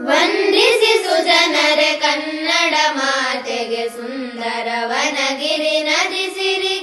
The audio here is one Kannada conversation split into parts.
ವಂದಿಸಿಸು ಜನರ ಕನ್ನಡ ಮಾತೆಗೆ ಸುಂದರವನಗಿರಿ ನದಿಸಿರಿ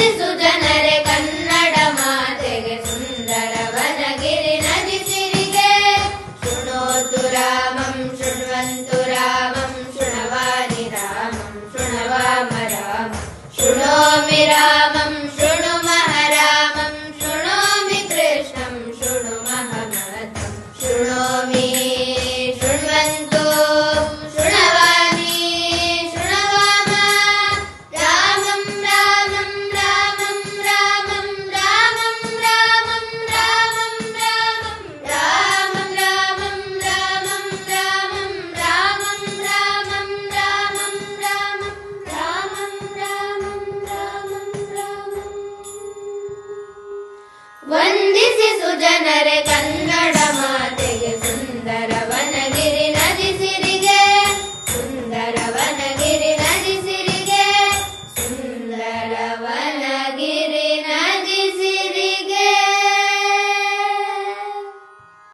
is the கர கந்த